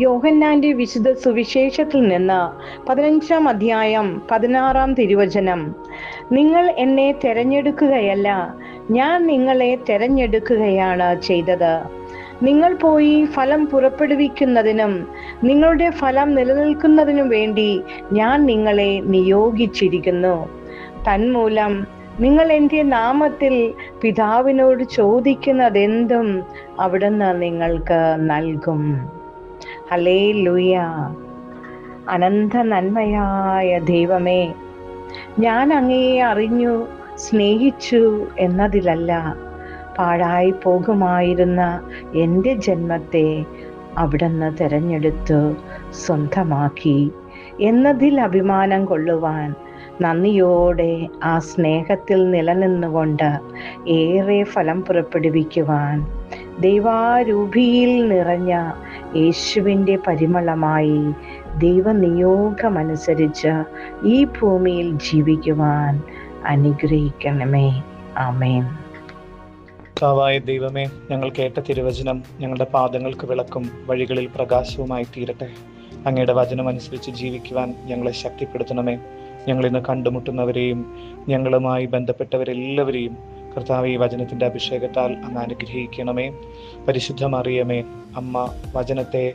യോഹന്നാന്റെ വിശുദ്ധ സുവിശേഷത്തിൽ നിന്ന് പതിനഞ്ചാം അധ്യായം പതിനാറാം തിരുവചനം. നിങ്ങൾ എന്നെ തെരഞ്ഞെടുക്കുകയല്ല ഞാൻ നിങ്ങളെ തെരഞ്ഞെടുക്കുകയാണ് ചെയ്തത്. നിങ്ങൾ പോയി ഫലം പുറപ്പെടുവിക്കുന്നതിനും നിങ്ങളുടെ ഫലം നിലനിൽക്കുന്നതിനും വേണ്ടി ഞാൻ നിങ്ങളെ നിയോഗിച്ചിരിക്കുന്നു. തന്മൂലം നിങ്ങൾ എന്റെ നാമത്തിൽ പിതാവിനോട് ചോദിക്കുന്നതെന്തും അവിടുന്ന് നിങ്ങൾക്ക് നൽകും. ഹലേ ലൂയ അനന്ത നന്മയായ ദൈവമേ ഞാൻ അങ്ങയെ അറിഞ്ഞു സ്നേഹിച്ചു എന്നതിലല്ല പാഴായി പോകുമായിരുന്ന എന്റെ ജന്മത്തെ അവിടുന്ന് തിരഞ്ഞെടുത്ത് സ്വന്തമാക്കി എന്നതിൽ അഭിമാനം കൊള്ളുവാൻ നന്ദിയോടെ ആ സ്നേഹത്തിൽ നിലനിന്നുകൊണ്ട് ഏറെ ഫലം പുറപ്പെടുവിക്കുവാൻ ദൈവാരൂപിയിൽ നിറഞ്ഞ യേശുവിന്റെ പരിമളമായി ദൈവനിയോഗമനുസരിച്ച് ഈ ഭൂമിയിൽ ജീവിക്കുവാൻ അനുഗ്രഹിക്കണമേ. ആമേൻ. കർത്താവായ ദൈവമേ ഞങ്ങൾ കേട്ട തിരുവചനം ഞങ്ങളുടെ പാദങ്ങൾക്ക് വിളക്കും വഴികളിൽ പ്രകാശവുമായി തീരട്ടെ. അങ്ങയുടെ വചനം അനുസരിച്ച് ജീവിക്കുവാൻ ഞങ്ങളെ ശക്തിപ്പെടുത്തണമേ. ഞങ്ങൾ ഇന്ന് കണ്ടുമുട്ടുന്നവരെയും ഞങ്ങളുമായി ബന്ധപ്പെട്ടവരെല്ലാവരെയും കർത്താവ് ഈ വചനത്തിന്റെ അഭിഷേകത്താൽ അങ്ങ് അനുഗ്രഹിക്കണമേ. പരിശുദ്ധമറിയമേ അമ്മ വചനത്തെ